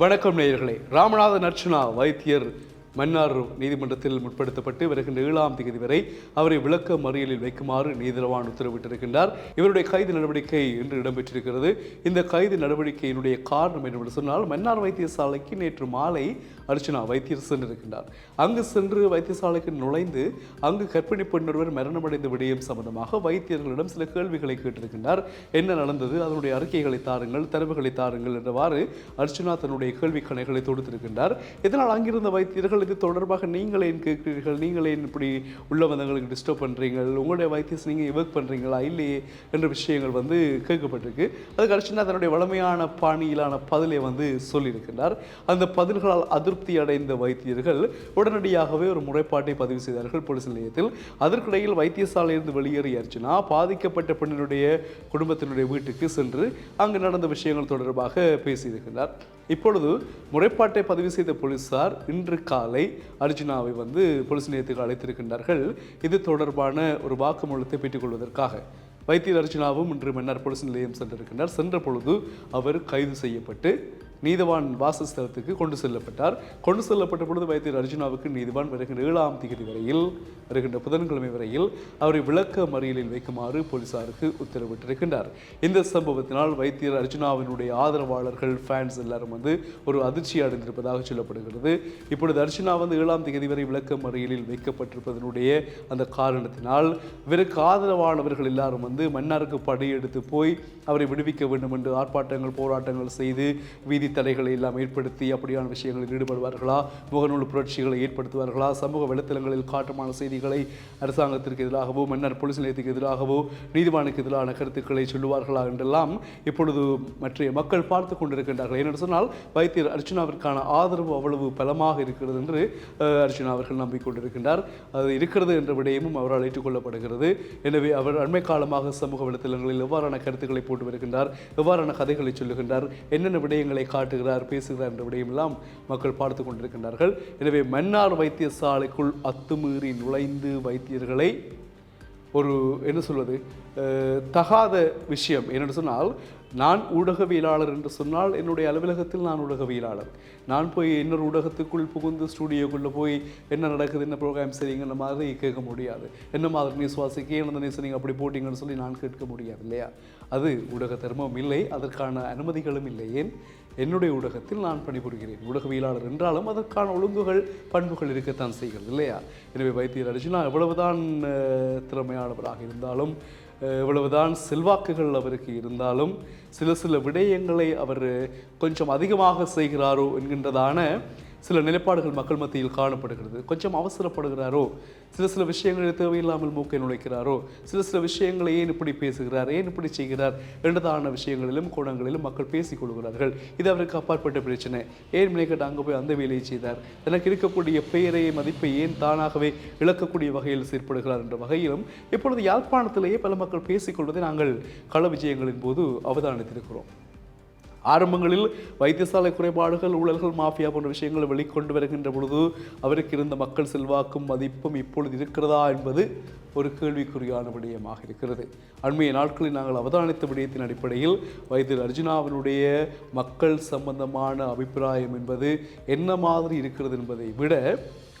வணக்கம் நேயர்களே. ராமநாத நர்ச்சனா வைத்தியர் மன்னார் நீதிமன்றத்தில் முற்படுத்தப்பட்டு வருகின்ற ஏழாம் தேதி வரை அவரை விளக்க மறியலில் வைக்குமாறு நீதிரவான் உத்தரவிட்டிருக்கின்றார். இவருடைய கைது நடவடிக்கை இன்று இடம்பெற்றிருக்கிறது. இந்த கைது நடவடிக்கையினுடைய காரணம் என்று சொன்னால் மன்னார் வைத்தியசாலைக்கு நேற்று மாலை அர்ச்சனா வைத்தியர் சென்றிருக்கின்றார். அங்கு சென்று வைத்தியசாலைக்கு நுழைந்து அங்கு கர்ப்பிணி பெண் ஒருவர் மரணமடைந்த விடயம் சம்பந்தமாக வைத்தியர்களிடம் சில கேள்விகளை கேட்டிருக்கின்றார். என்ன நடந்தது? அதனுடைய அறிக்கைகளை தாருங்கள் தரவுகளை தாருங்கள் என்றவாறு அர்ச்சனா தன்னுடைய கேள்வி கணைகளை தொடுத்திருக்கின்றார். இதனால் அங்கிருந்த வைத்தியர்கள் இது தொடர்பாக நீங்கள் ஏன் கேட்கிறீர்கள்? நீங்கள் ஏன் இப்படி உள்ள வந்தவங்களுக்கு டிஸ்டர்ப் பண்ணுறீங்க உங்களுடைய வைத்தியஸ் நீங்கள் ஒர்க் பண்ணுறீங்களா இல்லையே என்ற விஷயங்கள் வந்து கேட்கப்பட்டிருக்கு. அதுக்கு அர்ச்சனா தன்னுடைய வளமையான பாணியிலான பதிலை வந்து சொல்லியிருக்கின்றார். அந்த பதில்களால் அதிருப்தி அடைந்த வைத்தியர்கள் உடனடியாகவே ஒரு முறைப்பாட்டை பதிவு செய்தார்கள் போலீஸ் நிலையத்தில். அதற்கிடையில் வைத்தியசாலையிலிருந்து வெளியேறிய அர்ச்சனா பாதிக்கப்பட்ட பெண்ணினுடைய குடும்பத்தினுடைய வீட்டுக்கு சென்று அங்கு நடந்த விஷயங்கள் தொடர்பாக பேசியிருக்கிறார் இப்பொழுது முறைப்பாட்டை பதிவு செய்த போலீசார் இன்று காலை அர்ஜுனாவை வந்து போலீஸ் நிலையத்துக்கு அழைத்திருக்கின்றார்கள். இது தொடர்பான ஒரு வாக்குமூலத்தை பெற்றுக்கொள்வதற்காக வைத்தியர் அர்ஜுனாவும் இன்று மன்னார் போலீஸ் நிலையம் சென்றிருக்கின்றார். சென்ற பொழுது அவர் கைது செய்யப்பட்டு நீதவான் வாசஸ்தலத்துக்கு கொண்டு செல்லப்பட்டார். கொண்டு செல்லப்பட்ட பொழுது வைத்தியர் அர்ஜுனாவுக்கு நீதிவான் வருகின்ற ஏழாம் தேதி வரையில் வருகின்ற புதன்கிழமை வரையில் அவரை விளக்க மறியலில் வைக்குமாறு போலீசாருக்கு உத்தரவிட்டிருக்கின்றார். இந்த சம்பவத்தினால் வைத்தியர் அர்ஜுனாவினுடைய ஆதரவாளர்கள் ஃபேன்ஸ் எல்லாரும் வந்து ஒரு அதிர்ச்சி அடைந்திருப்பதாக சொல்லப்படுகிறது. இப்பொழுது அர்ஜுனா வந்து ஏழாம் தேதி வரை விளக்க மறியலில் வைக்கப்பட்டிருப்பதனுடைய அந்த காரணத்தினால் இவருக்கு ஆதரவானவர்கள் எல்லாரும் வந்து மன்னாருக்கு படையெடுத்து போய் அவரை விடுவிக்க வேண்டும் என்று ஆர்ப்பாட்டங்கள் போராட்டங்கள் செய்து வீதி தடைகளை எல்லாம் ஏற்படுத்தி அப்படியான விஷயங்களில் ஈடுபடுவார்களா? முகநூல் புரட்சிகளை ஏற்படுத்துவார்களா? சமூக வலைத்தளங்களில் காட்டமான செய்திகளை அரசாங்கத்திற்கு எதிராகவோ மன்னர் போலீஸ் நிலையத்துக்கு எதிராகவோ நீதிவானுக்கு எதிரான கருத்துக்களை சொல்லுவார்களா என்றெல்லாம் இப்பொழுது மற்ற மக்கள் பார்த்து கொண்டிருக்கின்றார்கள். ஏனென்று சொன்னால் வைத்தியர் அர்ச்சுனாவிற்கான ஆதரவு அவ்வளவு பலமாக இருக்கிறது என்று அர்ச்சனா அர்ச்சுனா அவர்கள் நம்பிக்கொண்டிருக்கின்றார். அது இருக்கிறது என்ற விடயமும் அவரால் ஏற்றுக்கொள்ளப்படுகிறது. எனவே அவர் அண்மை காலமாக சமூக வலைத்தளங்களில் எவ்வாறான கருத்துக்களை போட்டு வருகின்றார்? எவ்வாறான கதைகளை சொல்லுகின்றார்? என்னென்ன விடயங்களை காட்டுகிறார் பேசுகிறார் என்ற விடயமெல்லாம் மக்கள் பார்த்து கொண்டிருக்கின்றார்கள். எனவே மன்னார் வைத்தியசாலைக்குள் அத்துமீறி நுழைந்து வைத்தியர்களை ஒரு என்ன சொல்வது தகாத விஷயம் என்னென்னு சொன்னால் நான் ஊடகவியலாளர் என்று சொன்னால் என்னுடைய அலுவலகத்தில் நான் ஊடகவியலாளர். நான் போய் இன்னொரு ஊடகத்துக்குள் புகுந்து ஸ்டூடியோக்குள்ளே போய் என்ன நடக்குது என்ன ப்ரோக்ராம் செய்யுங்கிற மாதிரி கேட்க முடியாது. என்ன மாதிரி நியூஸ் வாசிக்க என்ன நியூஸ் நீங்கள் அப்படி போட்டிங்கன்னு சொல்லி நான் கேட்க முடியாது இல்லையா? அது ஊடக தர்மம் இல்லை அதற்கான அனுமதிகளும் இல்லை. ஏன்? என்னுடைய ஊடகத்தில் நான் பணிபுரிகிறேன். ஊடகவியலாளர் என்றாலும் அதற்கான ஒழுங்குகள் பண்புகள் இருக்கத்தான் செய்கிறது இல்லையா? எனவே வைத்தியர் அர்ஜுனா எவ்வளவுதான் திறமையானவராக இருந்தாலும் இவ்வளவுதான் செல்வாக்குகள் அவருக்கு இருந்தாலும் சில சில விடயங்களை அவர் கொஞ்சம் அதிகமாக செய்கிறாரோ என்கின்றதான சில நிலைப்பாடுகள் மக்கள் மத்தியில் காணப்படுகிறது. கொஞ்சம் அவசரப்படுகிறாரோ? சில சில விஷயங்களில் தேவையில்லாமல் மூக்கை நுழைக்கிறாரோ? சில சில விஷயங்களை ஏன் இப்படி பேசுகிறார்? ஏன் இப்படி செய்கிறார்? என்றதான விஷயங்களிலும் கோணங்களிலும் மக்கள் பேசிக் கொள்கிறார்கள். இது அவருக்கு அப்பாற்பட்ட பிரச்சனை. ஏன் மினைக்கட்டு அங்கே போய் அந்த வேலையை செய்தார்? தனக்கு இருக்கக்கூடிய பெயரை மதிப்பை ஏன் தானாகவே இழக்கக்கூடிய வகையில் செயற்படுகிறார் என்ற வகையிலும் இப்பொழுது யாழ்ப்பாணத்திலேயே பல மக்கள் பேசிக்கொள்வதை நாங்கள் கள விஜயங்களின் போது அவதானித்திருக்கிறோம். ஆரம்பங்களில் வைத்தியசாலை குறைபாடுகள் ஊழல்கள் மாஃபியா போன்ற விஷயங்களை வெளிக்கொண்டு வருகின்ற பொழுது அவருக்கு இருந்த மக்கள் செல்வாக்கும் மதிப்பும் இப்பொழுது இருக்கிறதா என்பது ஒரு கேள்விக்குறியான விடயமாக இருக்கிறது. அண்மைய நாட்களில் நாங்கள் அவதானித்த விடயத்தின் அடிப்படையில் வைத்தியர் அர்ஜுனாவினுடைய மக்கள் சம்பந்தமான அபிப்பிராயம் என்பது என்ன மாதிரி இருக்கிறது என்பதை விட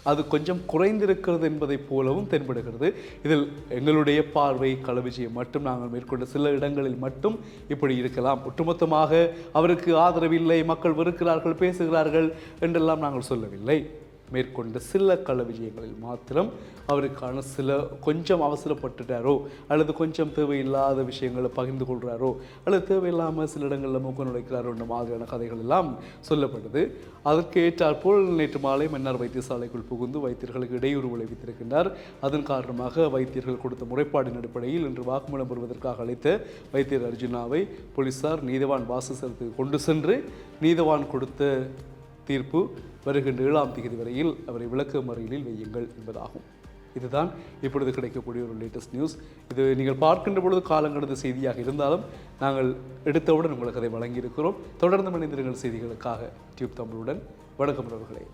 அது கொஞ்சம் குறைந்திருக்கிறது என்பதைப் போலவும் தென்படுகிறது. இதில் எங்களுடைய பார்வை களவிஜயம் மட்டும் நாங்கள் மேற்கொண்ட சில இடங்களில் மட்டும் இப்படி இருக்கலாம். ஒட்டுமொத்தமாக அவருக்கு ஆதரவில்லை மக்கள் வெறுக்கிறார்கள் பேசுகிறார்கள் என்றெல்லாம் நாங்கள் சொல்லவில்லை. மேற்கொண்ட சில கள விஜயங்களில் மாத்திரம் அவருக்கான சில கொஞ்சம் அவசரப்பட்டுட்டாரோ அல்லது கொஞ்சம் தேவையில்லாத விஷயங்களை பகிர்ந்து கொள்கிறாரோ அல்லது தேவையில்லாமல் சில இடங்களில் மூக்க நுழைக்கிறாரோ என்ற மாதிரியான கதைகள் எல்லாம் சொல்லப்பட்டது அதற்கு ஏற்றாற்போல் நேற்று மாலை மன்னார் வைத்தியசாலைக்குள் புகுந்து வைத்தியர்களுக்கு இடையூறு விளைவித்திருக்கின்றார். அதன் காரணமாக வைத்தியர்கள் கொடுத்த முறைப்பாடின் அடிப்படையில் இன்று வாக்குமூலம் பெறுவதற்காக அழைத்த வைத்தியர் அர்ஜுனாவை போலீசார் நீதவான் வாசஸ்தலத்துக்கு கொண்டு சென்று நீதவான் கொடுத்த தீர்ப்பு வருகின்ற ஏழாம் தேதி வரையில் அவரை விளக்க மறியலில் வையுங்கள் என்பதாகும். இதுதான் இப்பொழுது கிடைக்கக்கூடிய ஒரு லேட்டஸ்ட் நியூஸ் இது நீங்கள் பார்க்கின்ற பொழுது காலங்கடந்த செய்தியாக இருந்தாலும் நாங்கள் எடுத்தவுடன் உங்களுக்கு அதை வழங்கியிருக்கிறோம். தொடர்ந்து மனிதர்கள் செய்திகளுக்காக டியூப் தமிழுடன் வணக்கம் உறவுகளே